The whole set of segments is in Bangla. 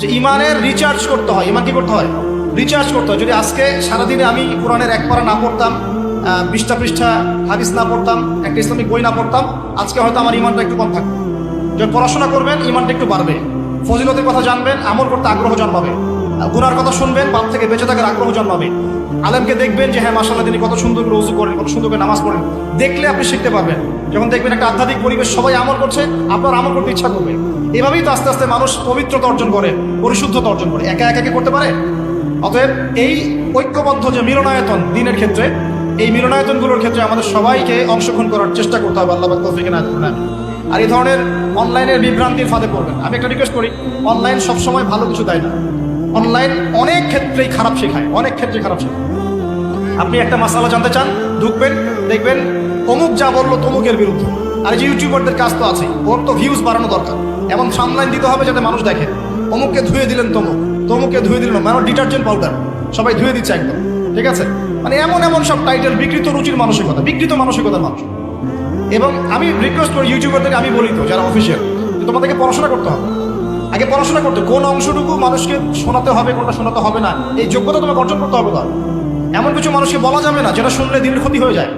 যে ইমানের রিচার্জ করতে হয়। ইমান কি করতে হয়? রিচার্জ করতে হয়। যদি আজকে সারাদিনে আমি কোরআনের এক পারা না পড়তাম বিশটা পৃষ্ঠা হাদিস না পড়তাম, একটা ইসলামিক বই না পড়তাম, আজকে হয়তো আমার ইমানটা একটু কম থাকবে। যখন পড়াশোনা করবেন, ইমানটা একটু বাড়বে। ফজিলতের কথা জানবেন, আমল করতে আগ্রহ জন্মাবে। গুনার কথা শুনবেন বাপ থেকে বেঁচে থাকার আগ্রহ জন্মাবে। আলেমকে দেখবেন যে হ্যাঁ মাসাল্লাহ তিনি কত সুন্দর করে করেন, কত সুন্দর করে নামাজ পড়েন। দেখলে আপনি শিখতে পারবেন। যখন দেখবেন একটা আধ্যাত্মিক পরিবেশ সবাই আমল করছে, আপনার আমল করতে ইচ্ছা করবে। এভাবেই তো আস্তে আস্তে মানুষ পবিত্রতা অর্জন করে, পরিশুদ্ধতা অর্জন করে। একা একা কি করতে পারে? অতএব এই ঐক্যবদ্ধ যে মিলনায়তন দিনের ক্ষেত্রে, এই মিলনায়তনগুলোর ক্ষেত্রে আমাদের সবাইকে অংশগ্রহণ করার চেষ্টা করতে হবে, আল্লাহ তৌফিক না আর এই ধরনের অনলাইনের বিভ্রান্তির ফাঁদে পড়বেন। আমি একটা রিকোয়েস্ট করি, অনলাইন সবসময় ভালো কিছু দেয় না। অনলাইন অনেক ক্ষেত্রেই খারাপ শেখায়, অনেক ক্ষেত্রে খারাপ শেখায়। আপনি একটা মাসালা জানতে চান, ঢুকবেন, দেখবেন অমুক যা বলল তমুকের বিরুদ্ধে। আর যে ইউটিউবারদের কাজ তো আছে ওর তো ভিউজ বাড়ানো দরকার। এমন সামলাইন দিতে হবে যাতে মানুষ দেখে। অমুককে ধুয়ে দিলেন তমুক, তমুককে ধুয়ে দিলেন মানে ডিটারজেন্ট পাউডার সবাই ধুয়ে দিচ্ছে একদম, ঠিক আছে? মানে এমন এমন সব টাইটেল বিকৃত রুচির মানসিকতা, বিকৃত মানসিকতার মানুষ। এবং আমি রিকোয়েস্ট করি ইউটিউবারদেরকে, আমি বলি তো, যারা অফিসিয়াল যে তোমাদেরকে পড়াশোনা করতে হবে। আগে পড়াশোনা করতে, কোন অংশটুকু মানুষকে শোনাতে হবে, কোনটা শোনাতে হবে না, এই যোগ্যতা তোমাকে অর্জন করতে হবে তো এমন কিছু মানুষকে বলা যাবে না, যেটা শুনলে দিনের ক্ষতি হয়ে যায়।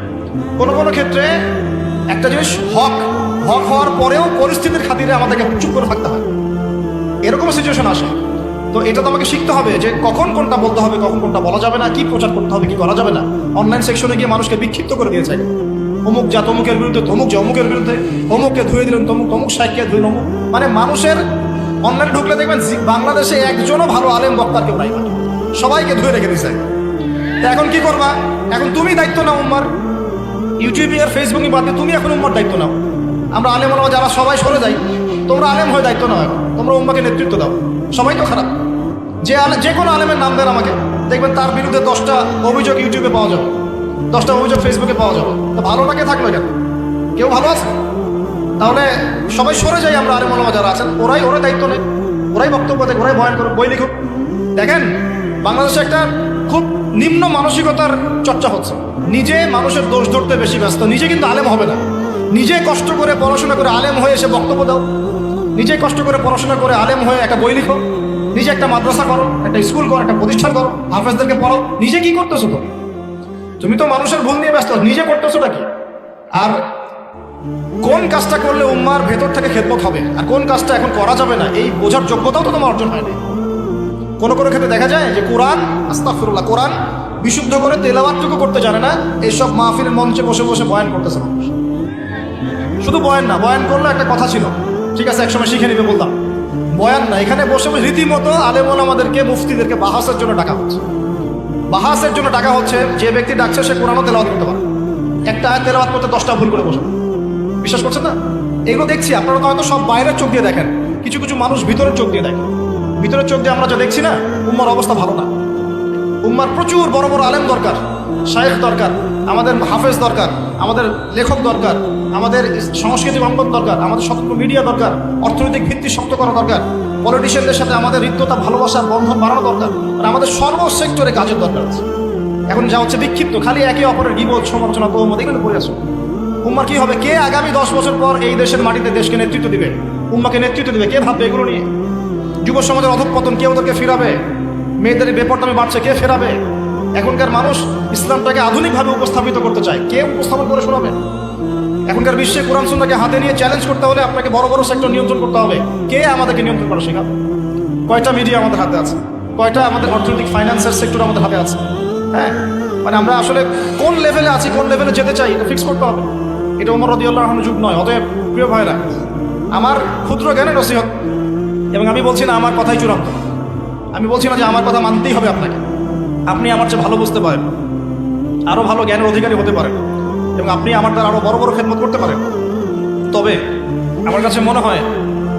কোনো কোনো ক্ষেত্রে একটা জিনিস হক হক হওয়ার পরেও পরিস্থিতির খাতিরে আমাদেরকে চুপ করে থাকতে হয়। এরকম সিচুয়েশন আসে। তো এটা তো আমাকে শিখতে হবে যে কখন কোনটা বলতে হবে, কখন কোনটা বলা যাবে না, কি প্রচার করতে হবে, কি করা যাবে না। অনলাইন সেকশনে গিয়ে মানুষকে বিক্ষিপ্ত করে দিয়ে দিয়েছে। অমুক যা, তমুকের বিরুদ্ধে তমুক যা, অমুকের বিরুদ্ধে অমুককে ধুয়ে দিলেন, তমুক তমুক সাইককে ধুয়ে অমুক। মানে মানুষের অনলাইনে ঢুকলে দেখবেন বাংলাদেশে একজনও ভালো আলেম বক্তার কেউ নাই। সবাইকে ধুয়ে রেখে দিয়েছে। এখন কি করবা? এখন তুমি দায়িত্ব নাও, উম্মার। ইউটিউবে আর ফেসবুকে বাদ তুমি এখন উম্মার দায়িত্ব নাও। আমরা আলেম ওলামা যারা সবাই সরে যাই, তোমরা আলেম হয়ে দায়িত্ব নাও এখন। তোমরা উম্মাকে নেতৃত্ব দাও। সবাই তো খারাপ। যে যে কোনো আলেমের নাম দেন আমাকে। দেখবেন তার বিরুদ্ধে দশটা অভিযোগ ইউটিউবে পাওয়া যাবে। দশটা অভিযোগ ফেসবুকে পাওয়া যাবে। তো ভালোটাকে থাকল কেন? কেউ ভালো আছে? তাহলে সবাই সরে যাই আমরা আলেম ওলামা যারা আছেন। ওরাই ওরাই দায়িত্ব নেই ওরাই বক্তব্য দেয় ওরাই বয়ান করে বই লিখুক। দেখেন, বাংলাদেশে একটা খুব নিম্ন মানসিকতার চর্চা হচ্ছে। নিজে মানুষের দোষ ধরতে বেশি ব্যস্ত। নিজে কিন্তু আলেম হবে না। নিজে কষ্ট করে পড়াশোনা করে আলেম হয়ে এসে বক্তব্য দাও। নিজে কষ্ট করে পড়াশোনা করে আলেম হয়ে একটা বই লিখো। নিজে একটা মাদ্রাসা করো, একটা স্কুল করো, একটা প্রতিষ্ঠান করো, হাফেজদেরকে পড়াও। নিজে কি করতেছো তো তুমি তো মানুষের ভুল নিয়ে ব্যস্ত, নিজে করতেছো নাকি আর কোন কাজটা করলে উম্মার ভেতর থেকে খেদমত হবে? আর কোন কাজটা এখন করা যাবে না? এই বোঝার যোগ্যতাও তো তোমার অর্জন হয়নি কোনো কোনো ক্ষেত্রে দেখা যায় যে কোরআন আস্তাফিরুল্লাহ কোরআন বিশুদ্ধ করে তেলাওয়াতটুকু করতে জানে না এইসব মাহফিলের মঞ্চে বসে বসে বয়ান করতেছে মানুষ। শুধু বয়ান না, বয়ান করলে একটা কথা ছিল। ঠিক আছে, একসময় শিখে নিবে বললাম। বয়ান না, এখানে বসে বসে রীতিমতো আলেমন আমাদেরকে, মুফতিদেরকে বাহাসের জন্য ডাকা হচ্ছে। বাহাসের জন্য ডাকা হচ্ছে, যে ব্যক্তি ডাকছে, সে কোরআনও তেলাওয়াত করতে পারে একটা আয়াত তেলাওয়াত করতে দশটা ভুল করে বসে বিশ্বাস করছেন না? এগুলো দেখছি, আপনারা তো হয়তো সব বাইরের চোখ দিয়ে দেখেন। কিছু কিছু মানুষ ভিতরের চোখ দিয়ে দেখেন ভিতরের চোখ দিয়ে আমরা যা দেখছি না, উম্মার অবস্থা ভালো না। উম্মার প্রচুর বড় বড় আলেম দরকার, শায়েখ দরকার, আমাদের হাফেজ দরকার, আমাদের লেখক দরকার, আমাদের সংস্কৃতি অঙ্গন দরকার, আমাদের স্বতন্ত্র মিডিয়া দরকার, অর্থনৈতিক ভিত্তি শক্ত করা দরকার পলিটিশিয়ানদের সাথে আমাদের হৃদ্যতা ভালোবাসার বন্ধন বাড়ানো দরকার, আর আমাদের সর্ব সেক্টরে কাজের দরকার আছে। এখন যা হচ্ছে বিক্ষিপ্ত, খালি একে অপরের বিবোধ সমালোচনা তহমত এগুলো করে আসো উম্মার কি হবে? কে আগামী দশ বছর পর এই দেশের মাটিতে দেশকে নেতৃত্ব দিবে? উম্মাকে নেতৃত্ব দিবে? কে ভাববে এগুলো নিয়ে? যুব সমাজের অধঃপতন কে ওদেরকে ফিরাবে? মেয়েদের বেপরদামে বাড়ছে, কে ফেরাবে? এখনকার মানুষ ইসলামটাকে আধুনিকভাবে উপস্থাপিত করতে চায়। কে উপস্থাপন করে শোনাবে? এখনকার বিশ্বে কোরআন সুন্নাকে হাতে নিয়ে চ্যালেঞ্জ করতে হলে আপনাকে বড় বড় সেক্টর নিয়ন্ত্রণ করতে হবে। কে আমাদেরকে নিয়ন্ত্রণ করা শেখাবে? কয়টা মিডিয়া আমাদের হাতে আছে? কয়টা আমাদের অর্থনৈতিক ফাইন্যান্সের সেক্টর আমাদের হাতে আছে? হ্যাঁ? মানে আমরা আসলে কোন লেভেলে আছি, কোন লেভেলে যেতে চাই, এটা ফিক্স করতে হবে। এটা ওমর রদি আল্লাহ যুগ নয়। অতএব প্রিয় ভাইরা, আমার ক্ষুদ্র জ্ঞানের নসিহত এবং আমি বলছি না আমার কথাই চূড়ান্ত। আমি বলছি না যে আমার কথা মানতেই হবে আপনাকে। আপনি আমার চেয়ে ভালো বুঝতে পারেন। আরও ভালো জ্ঞানের অধিকারী হতে পারেন। এবং আপনি আমার দ্বারা আরও বড় বড় খেদমত করতে পারেন। তবে আমার কাছে মনে হয়,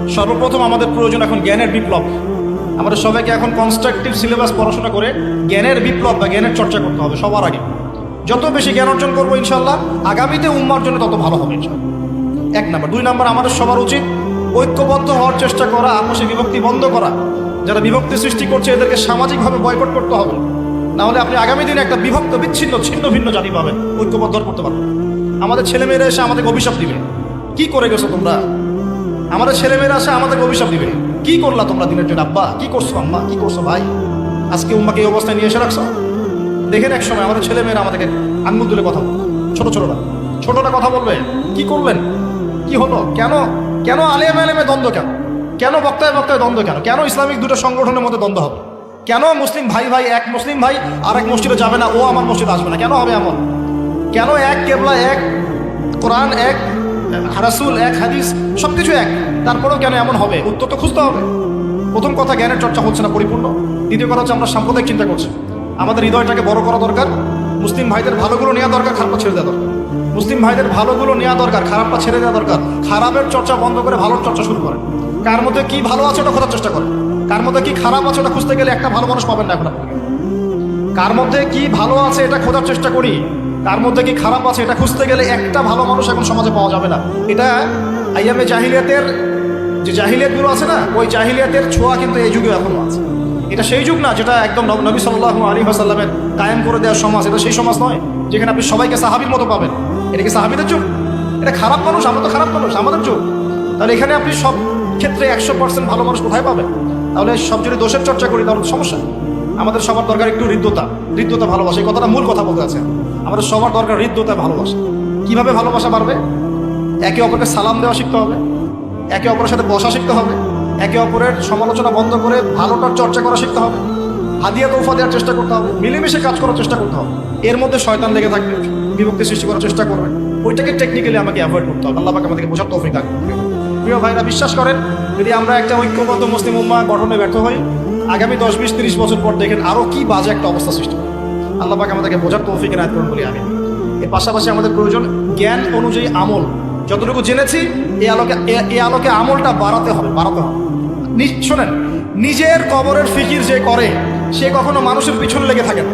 সর্বপ্রথম আমাদের প্রয়োজন এখন জ্ঞানের বিপ্লব। আমাদের সবাইকে এখন কনস্ট্রাকটিভ সিলেবাস পড়াশোনা করে জ্ঞানের বিপ্লব বা জ্ঞানের চর্চা করতে হবে সবার আগে। যত বেশি জ্ঞান অর্জন করব ইনশাল্লাহ আগামীতে উম্মার জন্য তত ভালো হবে ইনশাল্লাহ এক নাম্বার। দুই নাম্বার, আমাদের সবার উচিত ঐক্যবদ্ধ হওয়ার চেষ্টা করা আপসে বিভক্তি বন্ধ করা। যারা বিভক্তি সৃষ্টি করছে, এদেরকে সামাজিকভাবে বয়কট করতে হবে। না হলে আপনি আগামী দিনে একটা বিভক্ত, বিচ্ছিন্ন, ছিন্ন, ভিন্ন জাতি পাবেন। ঐক্যবদ্ধ করতে পারবেন আমাদের ছেলেমেয়েরা এসে আমাদেরকে অভিশাপ দিবে। কি করে গেছো তোমরা? আমাদের ছেলেমেয়েরা এসে আমাদেরকে অভিশাপ দিবে। কি করলা তোমরা দিনের জন্য আব্বা, কি করছ আম্মা? কি করছ ভাই? আজকে উম্মাকে এই অবস্থায় নিয়ে এসে রাখছো? দেখেন এক সময় আমাদের ছেলে মেয়েরা আমাদেরকে আঙ্গুল তুলে কথা বলবে ছোট, ছোটরা। ছোটরা কথা বলবে, কি করলেন? কি হলো? কেন? কেন আলেমে আলেমে দ্বন্দ্ব কেন? কেন বক্তায় বক্তায় দ্বন্দ্ব কেন? কেন ইসলামিক দুটো সংগঠনের মধ্যে দ্বন্দ্ব হবে? কেন মুসলিম ভাই ভাই এক মুসলিম ভাই আর এক মসজিদে যাবে না? ও আমার মসজিদে আসবে না। কেন হবে এমন? কেন এক কেবলা, এক কোরআন, এক হারাসুল এক হাদিস সব কিছু এক? তারপরেও কেন এমন হবে? উত্তর তো খুঁজতে হবে। প্রথম কথা, জ্ঞানের চর্চা হচ্ছে না, পরিপূর্ণ। দ্বিতীয় কথা হচ্ছে, আমরা সাম্প্রদায়িক চিন্তা করছি। আমাদের হৃদয়টাকে বড় করা দরকার। মুসলিম ভাইদের ভালোগুলো নেওয়া দরকার, খারাপটা ছেড়ে দেওয়া দরকার। মুসলিম ভাইদের ভালোগুলো নেওয়া দরকার, খারাপটা ছেড়ে দেওয়া দরকার। খারাপের চর্চা বন্ধ করে ভালোর চর্চা শুরু করে কার মধ্যে কি ভালো আছে ওটা খোঁজার চেষ্টা করে। কার মধ্যে কি খারাপ আছে ওটা খুঁজতে গেলে একটা ভালো মানুষ পাবেন না এখন কার মধ্যে কি ভালো আছে এটা খোঁজার চেষ্টা করি কার মধ্যে কি খারাপ আছে এটা খুঁজতে গেলে একটা ভালো মানুষ এখন সমাজে পাওয়া যাবে না। এটা আইয়ামে জাহিলিয়াতের যে জাহিলিয়াতগুলো আছে না, ওই জাহিলিয়াতের ছোঁয়া কিন্তু এই যুগে এখনও আছে। এটা সেই যুগ না, যেটা একদম নবী সাল্লাহ আলী আসাল্লামের কায়েম করে দেওয়ার সমাজ, এটা সেই সমাজ নয়, যেখানে আপনি সবাইকে সাহাবির মতো পাবেন। এটা কি সাহাবিদের যুগ? এটা খারাপ মানুষ, আমরা তো খারাপ মানুষ, আমাদের যুগ। তাহলে এখানে আপনি সব ক্ষেত্রে একশো পার্সেন্ট ভালো মানুষ কোথায় পাবে? তাহলে সব যদি দোষের চর্চা করি, তাহলে সমস্যা আমাদের সবার দরকার একটু হৃদ্যতা। হৃদ্যতা ভালোবাসা, এই কথাটা মূল কথা বলতে আছে। আমাদের সবার দরকার হৃদ্যতা, ভালোবাসা। কীভাবে ভালোবাসা বাড়বে? একে অপরকে সালাম দেওয়া শিখতে হবে। একে অপরের সাথে বসা শিখতে হবে। একে অপরের সমালোচনা বন্ধ করে ভালোটার চর্চা করা শিখতে হবে। হাদিয়া তোফা দেওয়ার চেষ্টা করতে হবে। মিলেমিশে কাজ করার চেষ্টা করতে হবে। এর মধ্যে শয়তান লেগে থাকবে। বিভক্তি সৃষ্টি করার চেষ্টা করবে। ওইটাকে টেকনিক্যালি আমাকে অ্যাভয়েড করতে হবে। আল্লাহ আমাদেরকে বোঝার তৌফিক করুন। প্রিয় ভাইরা, বিশ্বাস করেন, যদি আমরা একটা ঐক্যবদ্ধ মুসলিম উম্মা গঠনে ব্যর্থ হই, আগামী দশ, বিশ, তিরিশ বছর পর দেখেন আরও কি বাজে একটা অবস্থা সৃষ্টি হবে। আল্লাহ আমাদেরকে বোঝার তৌফিক এনায়ত করুন বলি আমি এর পাশাপাশি আমাদের প্রয়োজন জ্ঞান অনুযায়ী আমল। যতটুকু জেনেছি এই আলোকে এই আলোকে আমলটা বাড়াতে হবে বাড়াতে হবে। শোনেন, নিজের কবরের ফিকির যে করে, সে কখনো মানুষের পিছনে লেগে থাকে না।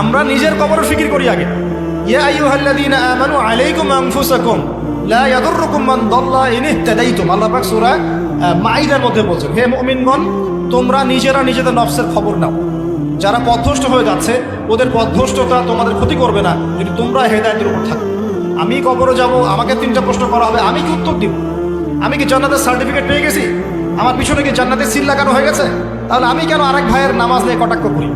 আমরা নিজের কবরের ফিকির করি আগে। ইয়া আইয়ুহাল্লাযীনা আমানু আলাইকুম আনফুসাকুম। লা ইয়াদুররুকুম মান দাল্লা ইন ইহতাদাইতুম। আল্লাহ পাক সূরা মাইদার মধ্যে বলছেন, হে মুমিনগণ, তোমরা নিজেরা নিজেদের নফসের খবর নাও। যারা পথভ্রষ্ট হয়ে যাচ্ছে, ওদের পথভ্রষ্টতা তোমাদের ক্ষতি করবে না, যদি তোমরা হেদায়েতের উপর থাকো। আমি কবরে যাব, আমাকে তিনটা প্রশ্ন করা হবে, আমি কি উত্তর দিব? আমি কি জান্নাতের সার্টিফিকেট পেয়ে গেছি? আমার পিছনে কি জান্নাতের সিল লাগানো হয়ে গেছে? তাহলে আমি কেন আরেক ভাইয়ের নামাজ নিয়ে কটাক্ষ করি?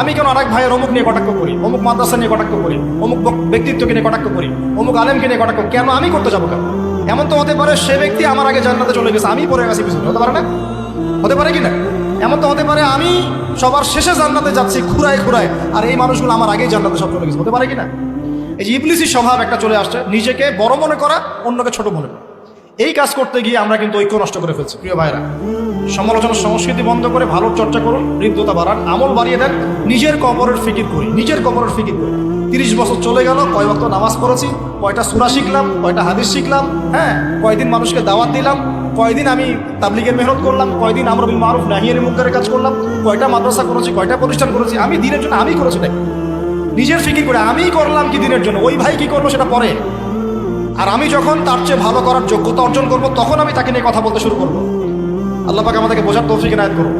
আমি কেন আরেক ভাইয়ের অমুক নিয়ে কটাক্ষ করি? অমুক মাদ্রাসা নিয়ে কটাক্ষ করি? অমুক ব্যক্তিত্বকে নিয়ে কটাক্ষ করি? অমুক আলেমকে নিয়ে কটাক্ষ কেন আমি করতে যাব কেন? এমন তো হতে পারে সে ব্যক্তি আমার আগে জান্নাতে চলে গেছে আমি পরে গেছি পিছনে। হতে পারে না? হতে পারে কি না? এমন তো হতে পারে আমি সবার শেষে জান্নাতে যাচ্ছি, খুঁড়ায় খুঁড়ায়, আর এই মানুষগুলো আমার আগেই জান্নাতে সব চলে গেছে। হতে পারে কি না? এই যে ইবলিসি স্বভাব একটা চলে আসছে, নিজেকে বড় মনে করা, অন্যকে ছোট মনে করা। এই কাজ করতে গিয়ে আমরা কিন্তু ঐক্য নষ্ট করে ফেলছি। প্রিয় ভাইরা সমালোচনার সংস্কৃতি বন্ধ করে ভালো চর্চা করুন, হৃদ্যতা বাড়ান, আমল বাড়িয়ে দেন, নিজের কবরের ফিকির করি, নিজের কবরের ফিকির করি। তিরিশ বছর চলে গেল, কয় বক্ত নামাজ পড়েছি, কয়টা সুরা শিখলাম, কয়টা হাদিস শিখলাম হ্যাঁ কয়দিন মানুষকে দাওয়াত দিলাম, কয়দিন আমি তাবলিগের মেহনত করলাম, কয়দিন আমরা মারুফ নাহিয়ানি মুনকারের কাজ করলাম, কয়টা মাদ্রাসা করেছি, কয়টা প্রতিষ্ঠান করেছি, আমি দিনের জন্য আমি করেছি নিজের ফিকির করে আমি করলাম কি দিনের জন্য, ওই ভাই কি করল সেটা পরে। আর আমি যখন তার চেয়ে ভালো করার যোগ্যতা অর্জন করব, তখন আমি তাকে নিয়ে কথা বলতে শুরু করব। আল্লাহ পাকে আমাদেরকে বোঝার তৌফিক নায়ক করব